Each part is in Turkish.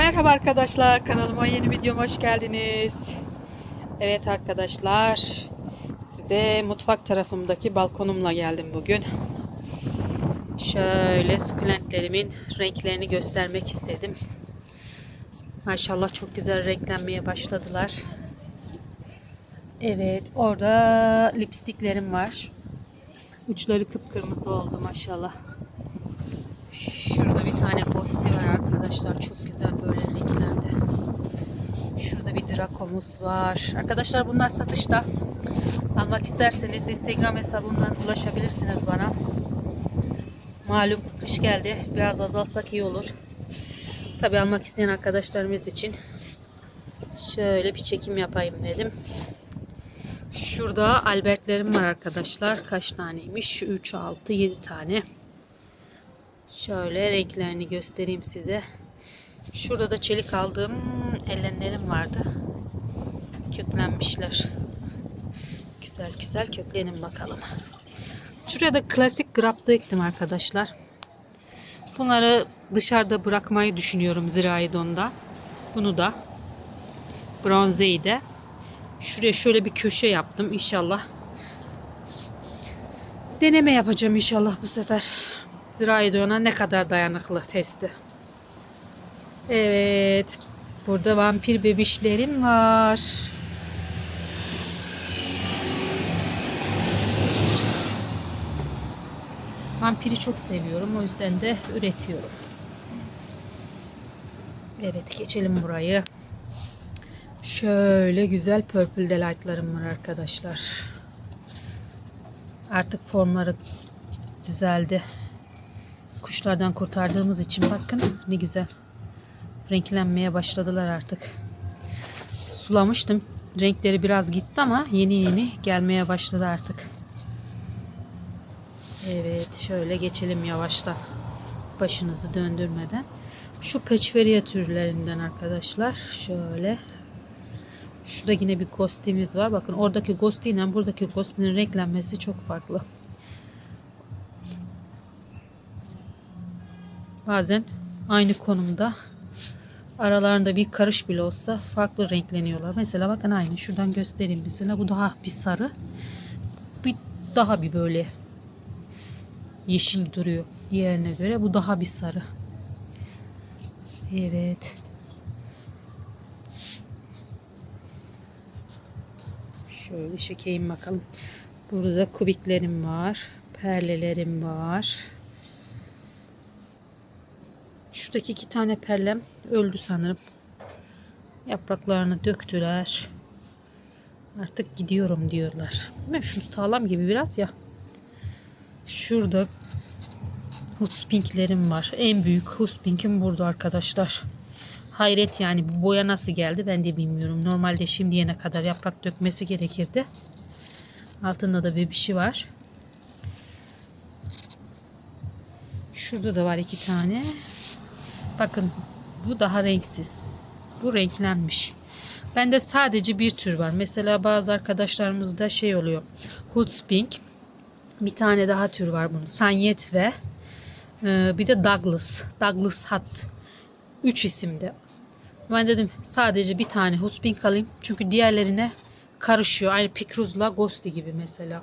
Merhaba arkadaşlar kanalıma yeni videoma hoş geldiniz. Evet arkadaşlar size mutfak tarafımdaki balkonumla geldim bugün. Şöyle sukulentlerimin renklerini göstermek istedim. Maşallah çok güzel renklenmeye başladılar. Evet orada lipstiklerim var. Uçları kıpkırmızı oldu maşallah. Şurada bir tane Ghosti var arkadaşlar. Çok güzel böyle renklendi. Şurada bir Dracomus var. Arkadaşlar bunlar satışta. Almak isterseniz Instagram hesabımdan ulaşabilirsiniz bana. Malum kış geldi. Biraz azalsak iyi olur. Tabi almak isteyen arkadaşlarımız için şöyle bir çekim yapayım dedim. Şurada Albertlerim var arkadaşlar. Kaç taneymiş? 3, 6, 7 tane. Şöyle renklerini göstereyim size. Şurada da çelik aldığım ellenlerim vardı. Köklenmişler. Güzel güzel köklenin bakalım. Şuraya da klasik grapta ektim arkadaşlar. Bunları dışarıda bırakmayı düşünüyorum Ziraidon'da. Bunu da bronzeyi de şuraya şöyle bir köşe yaptım inşallah. Deneme yapacağım inşallah bu sefer. Ziraidon'a ne kadar dayanıklı testi. Evet. Burada vampir bebişlerim var. Vampiri çok seviyorum. O yüzden de üretiyorum. Evet geçelim burayı. Şöyle güzel purple delight'larım var arkadaşlar. Artık formları düzeldi. Kuşlardan kurtardığımız için bakın ne güzel. Renklenmeye başladılar artık. Sulamıştım. Renkleri biraz gitti ama yeni yeni gelmeye başladı artık. Evet şöyle geçelim yavaştan. Başınızı döndürmeden. Şu peçveriye türlerinden arkadaşlar. Şöyle. Şurada yine bir kostimiz var. Bakın oradaki Ghosti ile buradaki Ghosti'nin renklenmesi çok farklı. Bazen aynı konumda aralarında bir karış bile olsa farklı renkleniyorlar. Mesela bakın aynı şuradan göstereyim mesela bu daha bir sarı bir daha bir böyle yeşil duruyor diğerine göre bu daha bir sarı. Evet. Şöyle çekeyim bakalım. Burada kubiklerim var. Perlelerim var. Şuradaki iki tane perlem öldü sanırım. Yapraklarını döktüler. Artık gidiyorum diyorlar. Ben şunu sağlam gibi biraz ya. Şurada Huspinklerim var. En büyük Huspinkim burada arkadaşlar. Hayret yani bu boya nasıl geldi ben de bilmiyorum. Normalde şimdiye ne kadar yaprak dökmesi gerekirdi. Altında da bebişi var. Şurada da var iki tane. Bakın bu daha renksiz. Bu renklenmiş. Bende sadece bir tür var. Mesela bazı arkadaşlarımızda şey oluyor. Hoodspink. Bir tane daha tür var bunun. Sanyet ve e, bir de Douglas. Douglas Hat. Üç isimde. Ben dedim sadece bir tane Hoodspink alayım. Çünkü diğerlerine karışıyor. Aynı Pikruz'la Ghosty gibi mesela.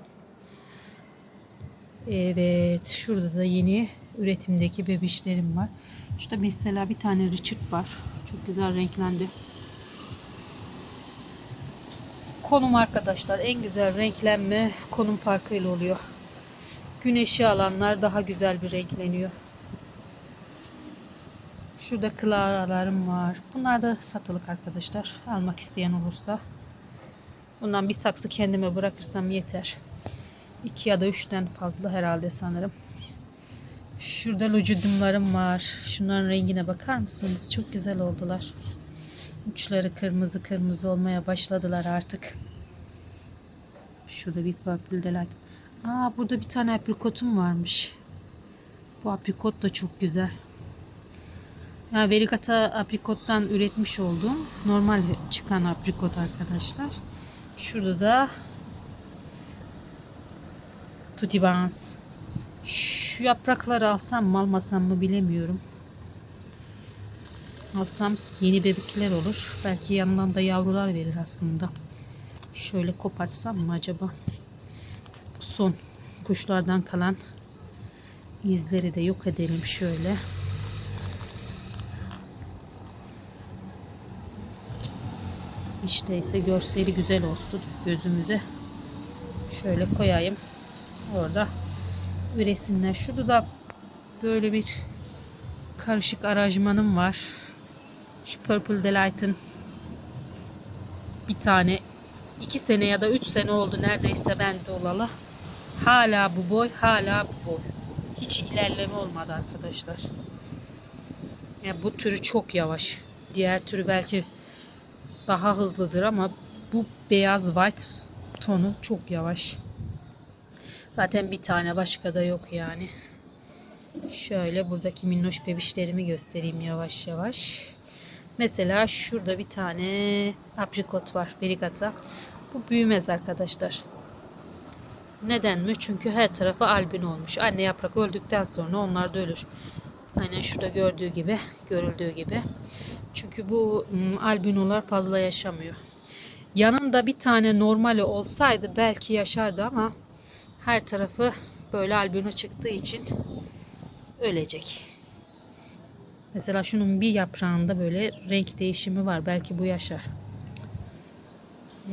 Evet. Şurada da yeni üretimdeki bebişlerim var. Şurada mesela bir tane Richard var. Çok güzel renklendi. Konum arkadaşlar en güzel renklenme konum farkıyla oluyor. Güneşi alanlar daha güzel bir renkleniyor. Şurada Clara'larım var. Bunlar da satılık arkadaşlar. Almak isteyen olursa. Bundan bir saksı kendime bırakırsam yeter. 2 ya da 3'ten fazla herhalde sanırım. Şurada lucudumlarım var. Şunların rengine bakar mısınız? Çok güzel oldular. Uçları kırmızı kırmızı olmaya başladılar artık. Şurada bir delight. Aa burada bir tane aprikotum varmış. Bu aprikot da çok güzel. Yani Veligata aprikottan üretmiş olduğum normal çıkan aprikot arkadaşlar. Şurada da Tutti Bans. Şu yaprakları alsam mı almasam mı bilemiyorum. alsam yeni bebekler olur. Belki yanından da yavrular verir aslında. Şöyle kopartsam mı acaba? Son kuşlardan kalan izleri de yok edelim şöyle. Hiç değilse görseli güzel olsun gözümüze. Şöyle koyayım. Orada üresinler. Şurada da böyle bir karışık aranjmanım var. Şu Purple Delight'ın bir tane iki sene ya da üç sene oldu neredeyse bende olalı. Hala bu boy, hala bu boy. Hiç ilerleme olmadı arkadaşlar. Ya bu türü çok yavaş. Diğer türü belki daha hızlıdır ama bu beyaz white tonu çok yavaş. Zaten bir tane başka da yok yani. Şöyle buradaki minnoş bebişlerimi göstereyim yavaş yavaş. Mesela şurada bir tane aprikot var. Verigata. Bu büyümez arkadaşlar. Neden mi? Çünkü her tarafı albin olmuş. Anne yaprak öldükten sonra onlar da ölür. Aynen şurada gördüğü gibi, görüldüğü gibi. Çünkü bu albinolar fazla yaşamıyor. Yanında bir tane normali olsaydı belki yaşardı ama her tarafı böyle albino çıktığı için ölecek. Mesela şunun bir yaprağında böyle renk değişimi var. Belki bu yaşar.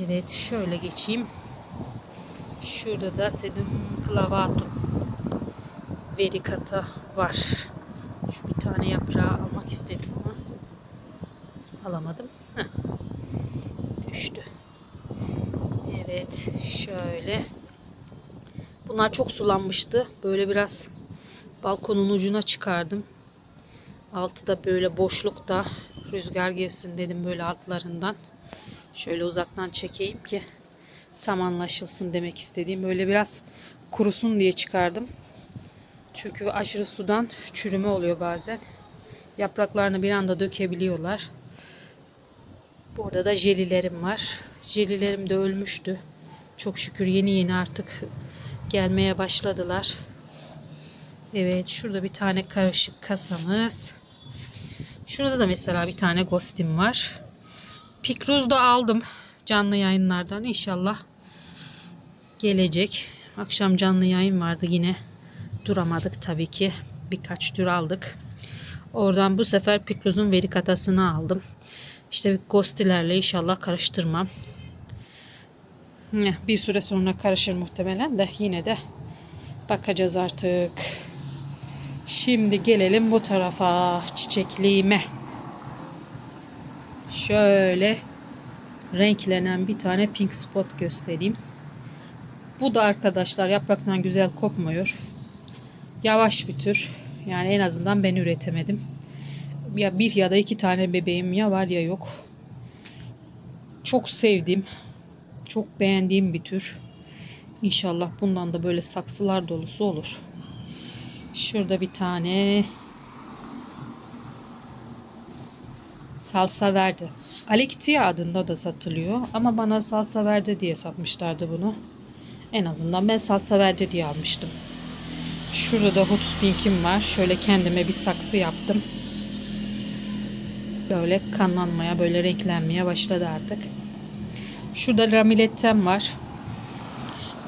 Evet şöyle geçeyim. Şurada da sedum clavatum vericata var. Şu bir tane yaprağı almak istedim ama alamadım. Heh. Düştü. Evet şöyle. Bunlar çok sulanmıştı. Böyle biraz balkonun ucuna çıkardım. Altı da böyle boşlukta rüzgar girsin dedim böyle altlarından. Şöyle uzaktan çekeyim ki tam anlaşılsın demek istediğim. Böyle biraz kurusun diye çıkardım. Çünkü aşırı sudan çürüme oluyor bazen. Yapraklarını bir anda dökebiliyorlar. Burada da jelilerim var. Jelilerim de ölmüştü. Çok şükür yeni yeni artık gelmeye başladılar. Evet şurada bir tane karışık kasamız. Şurada da mesela bir tane ghostim var. Pikruz da aldım canlı yayınlardan inşallah gelecek. Akşam canlı yayın vardı yine duramadık tabii ki. Birkaç tür aldık. Oradan bu sefer Pikruz'un veri katasını aldım. İşte ghostilerle inşallah karıştırmam. Bir süre sonra karışır muhtemelen de yine de bakacağız artık. Şimdi gelelim bu tarafa çiçekliğime. Şöyle renklenen bir tane pink spot göstereyim. Bu da arkadaşlar yapraktan güzel kopmuyor. Yavaş bir tür. Yani en azından ben üretemedim. Ya bir ya da iki tane bebeğim ya var ya yok. Çok sevdiğim, çok beğendiğim bir tür. İnşallah bundan da böyle saksılar dolusu olur. Şurada bir tane salsa verdi. Alektia adında da satılıyor ama bana salsa verdi diye satmışlardı bunu. En azından ben salsa verdi diye almıştım. Şurada Hoops Pink'im var. Şöyle kendime bir saksı yaptım. Böyle kanlanmaya, böyle renklenmeye başladı artık. Şurada Ramilettem var.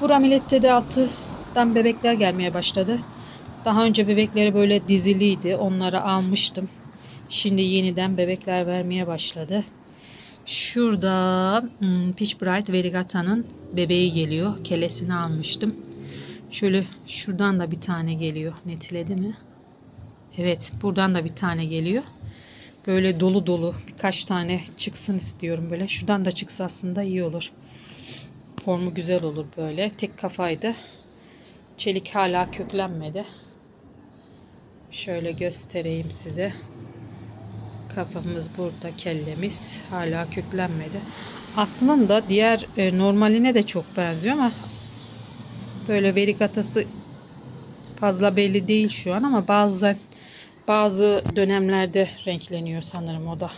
Bu Ramilette de altından bebekler gelmeye başladı. Daha önce bebekleri böyle diziliydi. Onları almıştım. Şimdi yeniden bebekler vermeye başladı. Şurada hmm, Peach Bright Verigata'nın bebeği geliyor. Kelesini almıştım. Şöyle şuradan da bir tane geliyor. Netiledi mi? Evet buradan da bir tane geliyor. Böyle dolu dolu birkaç tane çıksın istiyorum böyle. Şuradan da çıksa aslında iyi olur. Formu güzel olur böyle. Tek kafaydı. Çelik hala köklenmedi. Şöyle göstereyim size. Kafamız burada, kellemiz hala köklenmedi. Aslında diğer e, normaline de çok benziyor ama böyle verigatası fazla belli değil şu an ama bazen bazı dönemlerde renkleniyor sanırım o da.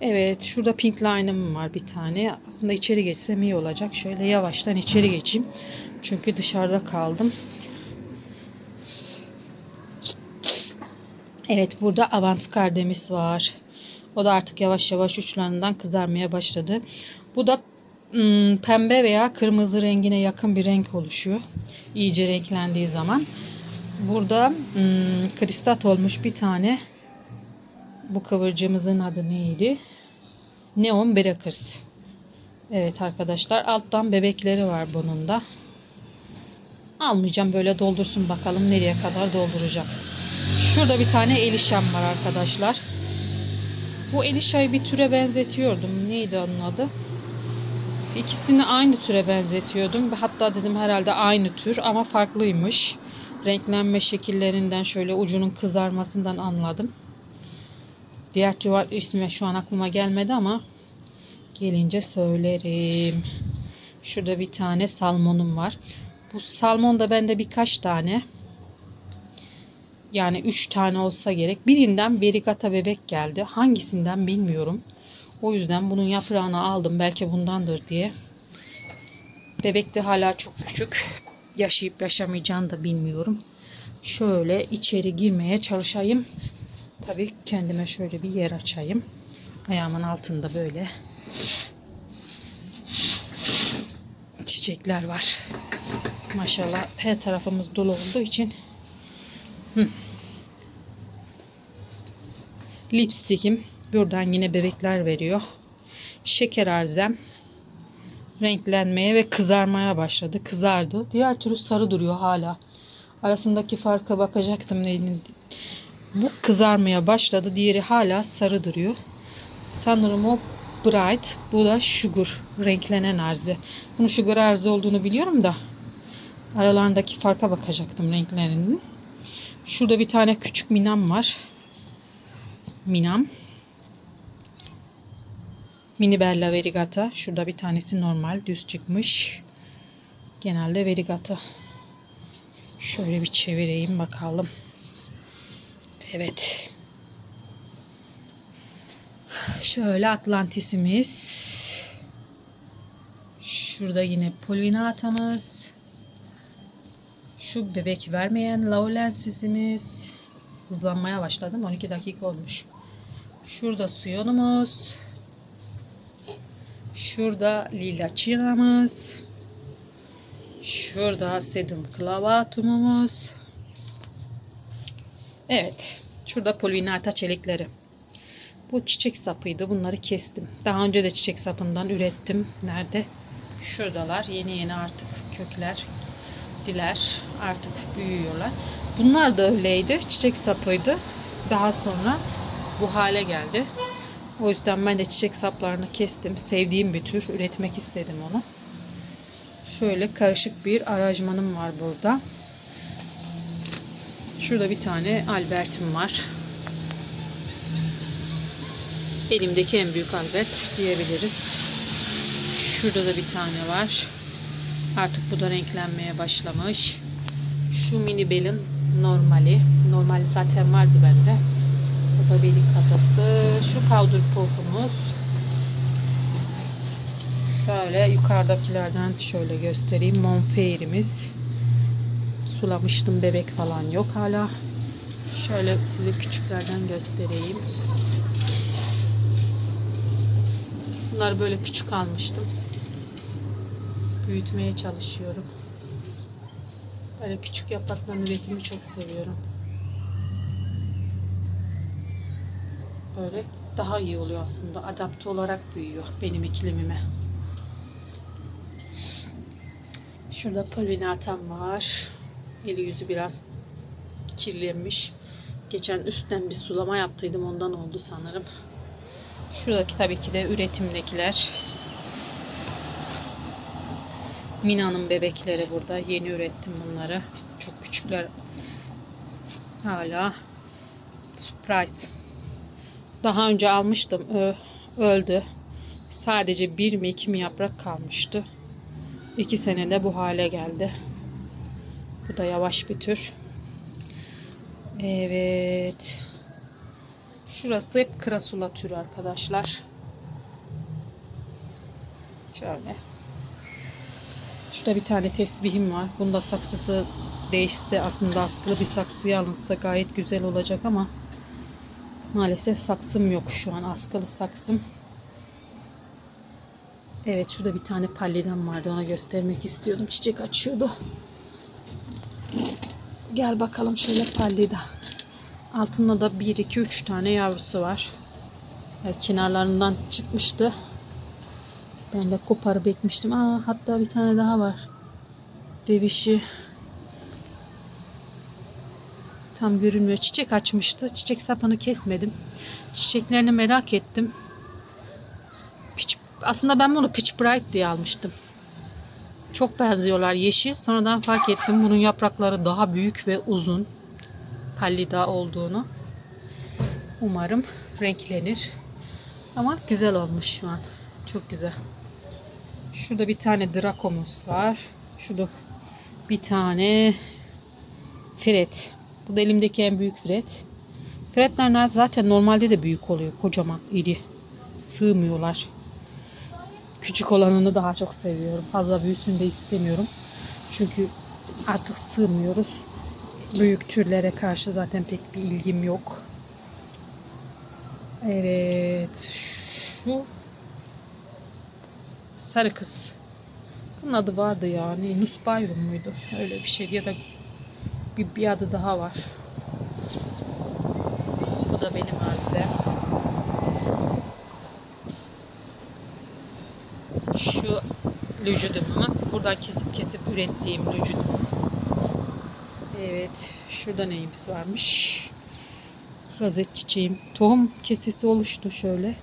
Evet şurada pink line'ım var bir tane. Aslında içeri geçsem iyi olacak. Şöyle yavaştan içeri geçeyim. Çünkü dışarıda kaldım. Evet burada avantgardemiz var. O da artık yavaş yavaş uçlarından kızarmaya başladı. Bu da ım, pembe veya kırmızı rengine yakın bir renk oluşuyor. İyice renklendiği zaman. Burada ım, kristat olmuş bir tane. Bu kıvırcığımızın adı neydi? Neon Breakers. Evet arkadaşlar alttan bebekleri var bunun da. Almayacağım böyle doldursun bakalım nereye kadar dolduracak. Şurada bir tane elişem var arkadaşlar. Bu elişayı bir türe benzetiyordum. Neydi onun adı? İkisini aynı türe benzetiyordum. Hatta dedim herhalde aynı tür ama farklıymış. Renklenme şekillerinden şöyle ucunun kızarmasından anladım. Diğer tür var- ismi şu an aklıma gelmedi ama gelince söylerim. Şurada bir tane salmonum var. Bu salmon da bende birkaç tane. Yani 3 tane olsa gerek. Birinden verigata bebek geldi. Hangisinden bilmiyorum. O yüzden bunun yaprağını aldım. Belki bundandır diye. Bebek de hala çok küçük. Yaşayıp yaşamayacağını da bilmiyorum. Şöyle içeri girmeye çalışayım. Tabii kendime şöyle bir yer açayım. Ayağımın altında böyle çiçekler var. Maşallah her tarafımız dolu olduğu için Hı. Lipstikim. Buradan yine bebekler veriyor. Şeker arzem. Renklenmeye ve kızarmaya başladı. Kızardı. Diğer türlü sarı duruyor hala. Arasındaki farka bakacaktım. neyini- Bu kızarmaya başladı. Diğeri hala sarı duruyor. Sanırım o bright. Bu da sugar. Renklenen arze. Bunun sugar arze olduğunu biliyorum da. Aralarındaki farka bakacaktım renklerinin. Şurada bir tane küçük minam var. Minam. Mini Bella Verigata. Şurada bir tanesi normal düz çıkmış. Genelde Verigata. Şöyle bir çevireyim bakalım. Evet. Şöyle Atlantis'imiz. Şurada yine Polvinatamız. Şu bebek vermeyen Laurensis'imiz. Hızlanmaya başladım. 12 dakika olmuş. Şurada Suyonumuz. Şurada Lila Çinamız. Şurada Sedum Clavatumumuz. Evet. Şurada Polvinata çelikleri. Bu çiçek sapıydı. Bunları kestim. Daha önce de çiçek sapından ürettim. Nerede? Şuradalar. Yeni yeni artık kökler diler. Artık büyüyorlar. Bunlar da öyleydi. Çiçek sapıydı. Daha sonra bu hale geldi. O yüzden ben de çiçek saplarını kestim. Sevdiğim bir tür. Üretmek istedim onu. Şöyle karışık bir aranjmanım var burada. Şurada bir tane Albert'im var. Elimdeki en büyük Albert diyebiliriz. Şurada da bir tane var. Artık bu da renklenmeye başlamış. Şu mini belin normali. Normal zaten vardı bende. Bu da belik katası. Şu powder puff'umuz. Şöyle yukarıdakilerden şöyle göstereyim. Monfeir'imiz. Sulamıştım. Bebek falan yok hala. Şöyle size küçüklerden göstereyim. Bunları böyle küçük almıştım büyütmeye çalışıyorum. Böyle küçük yaprakların üretimi çok seviyorum. Böyle daha iyi oluyor aslında. Adapte olarak büyüyor benim iklimime. Şurada polvinatam var. Eli yüzü biraz kirlenmiş. Geçen üstten bir sulama yaptıydım ondan oldu sanırım. Şuradaki tabii ki de üretimdekiler. Mina'nın bebekleri burada. Yeni ürettim bunları. Çok küçükler. Hala. Surprise. Daha önce almıştım. Öldü. Sadece bir mi iki mi yaprak kalmıştı. İki senede bu hale geldi. Bu da yavaş bir tür. Evet. Şurası hep krasula türü arkadaşlar. Şöyle. Şurada bir tane tesbihim var. Bunda saksısı değişse aslında askılı bir saksıya alınsa gayet güzel olacak ama Maalesef saksım yok şu an. Askılı saksım. Evet şurada bir tane palliden vardı. Ona göstermek istiyordum. Çiçek açıyordu. Gel bakalım şöyle pallida. Altında da 1, 2, 3 tane yavrusu var. Yani kenarlarından çıkmıştı. Ben de koparıp ekmiştim. Aa, hatta bir tane daha var. Bebişi. Tam görünmüyor. Çiçek açmıştı. Çiçek sapını kesmedim. Çiçeklerini merak ettim. Pitch, aslında ben bunu Pitch Bright diye almıştım. Çok benziyorlar yeşil. Sonradan fark ettim bunun yaprakları daha büyük ve uzun. Pallida olduğunu. Umarım renklenir. Ama güzel olmuş şu an. Çok güzel. Şurada bir tane Drakomuz var. Şurada bir tane Fret. Bu da elimdeki en büyük Fret. Fretler zaten normalde de büyük oluyor. Kocaman, iri. Sığmıyorlar. Küçük olanını daha çok seviyorum. Fazla büyüsün de istemiyorum. Çünkü artık sığmıyoruz. Büyük türlere karşı zaten pek bir ilgim yok. Evet. Şu sarı kız. Bunun adı vardı ya. Ne? Nus Bayrum muydu? Öyle bir şey. Ya da bir, bir adı daha var. Bu da benim arzem. Şu lücudumumu buradan kesip kesip ürettiğim lücudum. Evet. Şurada neyimiz varmış? Rozet çiçeğim. Tohum kesesi oluştu şöyle.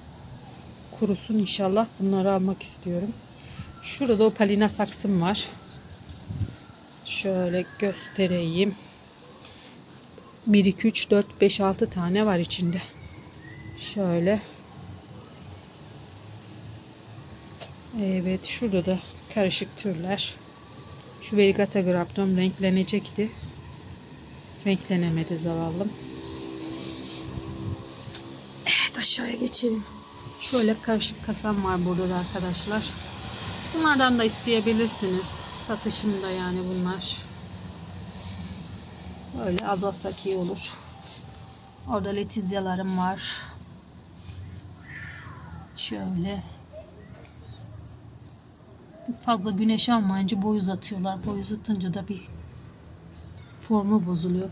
Kurusun inşallah. Bunları almak istiyorum. Şurada o palina saksım var. Şöyle göstereyim. 1, 2, 3, 4, 5, 6 tane var içinde. Şöyle. Evet şurada da karışık türler. Şu Verigata graptum renklenecekti. Renklenemedi zavallım. Evet aşağıya geçelim. Şöyle karışık kasam var burada da arkadaşlar. Bunlardan da isteyebilirsiniz. Satışımda yani bunlar. Böyle az alsak iyi olur. Orada letizyalarım var. Şöyle. Fazla güneş almayınca boy uzatıyorlar. Boy uzatınca da bir formu bozuluyor.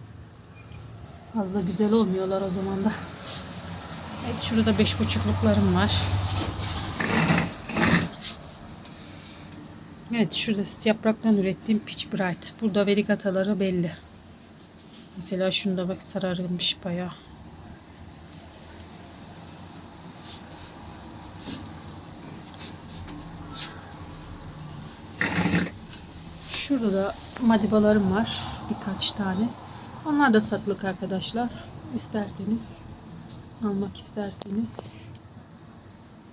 Fazla güzel olmuyorlar o zaman da. Evet şurada beş buçukluklarım var. Evet şurada yapraktan ürettiğim Pitch Bright. Burada verigataları belli. Mesela şunda bak sararılmış bayağı. Şurada da madibalarım var. Birkaç tane. Onlar da satılık arkadaşlar. İsterseniz almak isterseniz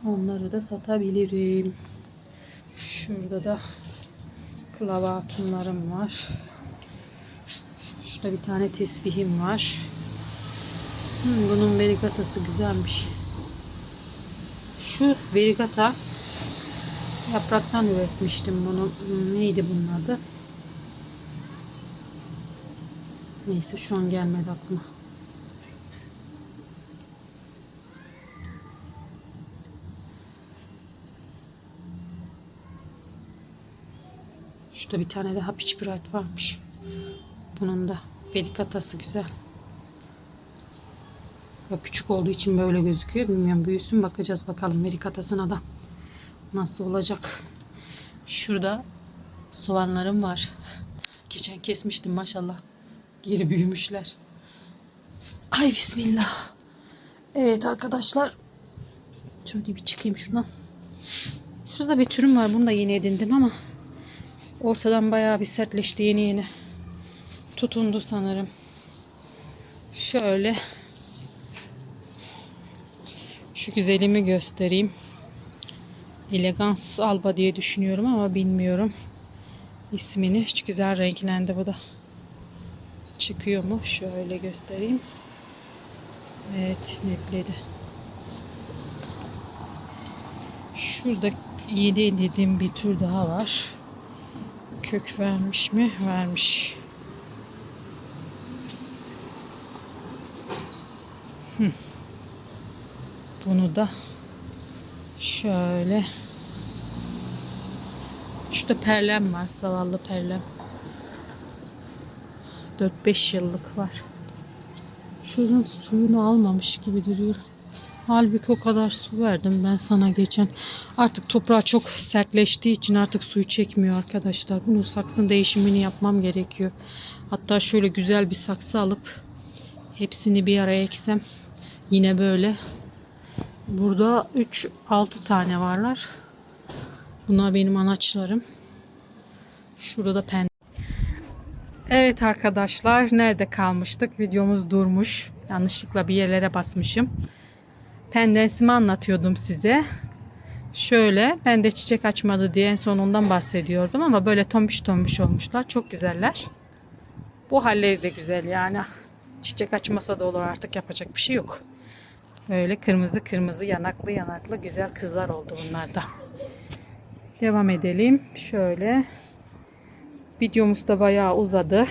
onları da satabilirim. Şurada da klavatumlarım var. Şurada bir tane tesbihim var. Hmm, bunun verigatası güzelmiş. Şu verigata yapraktan üretmiştim bunu. Neydi bunun adı? Neyse şu an gelmedi aklıma. Şurada bir tane daha Pitch Bright varmış. Bunun da velikatası güzel. Ya küçük olduğu için böyle gözüküyor. Bilmiyorum büyüsün bakacağız bakalım verikatasına da. Nasıl olacak? Şurada soğanlarım var. Geçen kesmiştim maşallah. Geri büyümüşler. Ay bismillah. Evet arkadaşlar. Şöyle bir çıkayım şuradan. Şurada bir türüm var. Bunu da yeni edindim ama ortadan bayağı bir sertleşti yeni yeni. Tutundu sanırım. Şöyle şu güzelimi göstereyim. Elegans alba diye düşünüyorum ama bilmiyorum ismini. Hiç güzel renklendi bu da. Çıkıyor mu? Şöyle göstereyim. Evet netledi. Şurada yedi dediğim bir tür daha var. Kök vermiş mi? Vermiş. Bunu da şöyle Şurada perlem var. Zavallı perlem. 4-5 yıllık var. Şuradan suyunu almamış gibi duruyor. Halbuki o kadar su verdim ben sana geçen. Artık toprağı çok sertleştiği için artık suyu çekmiyor arkadaşlar. Bunun saksın değişimini yapmam gerekiyor. Hatta şöyle güzel bir saksı alıp hepsini bir araya eksem yine böyle. Burada 3-6 tane varlar. Bunlar benim anaçlarım. Şurada da pen. Evet arkadaşlar nerede kalmıştık? Videomuz durmuş. Yanlışlıkla bir yerlere basmışım. Pendensimi anlatıyordum size. Şöyle ben de çiçek açmadı diye en son ondan bahsediyordum ama böyle tombiş tombiş olmuşlar. Çok güzeller. Bu halleri de güzel yani. Çiçek açmasa da olur artık yapacak bir şey yok. Böyle kırmızı kırmızı yanaklı yanaklı güzel kızlar oldu bunlar da. Devam edelim. Şöyle. Videomuz da bayağı uzadı.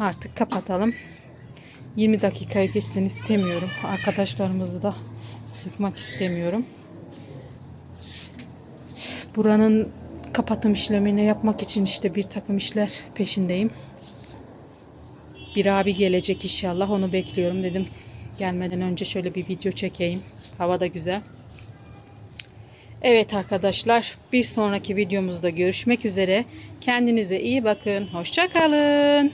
Artık kapatalım. 20 dakikaya geçsin istemiyorum. Arkadaşlarımızı da sıkmak istemiyorum. Buranın kapatım işlemini yapmak için işte bir takım işler peşindeyim. Bir abi gelecek inşallah. Onu bekliyorum dedim. Gelmeden önce şöyle bir video çekeyim. Hava da güzel. Evet arkadaşlar bir sonraki videomuzda görüşmek üzere. Kendinize iyi bakın. Hoşça kalın.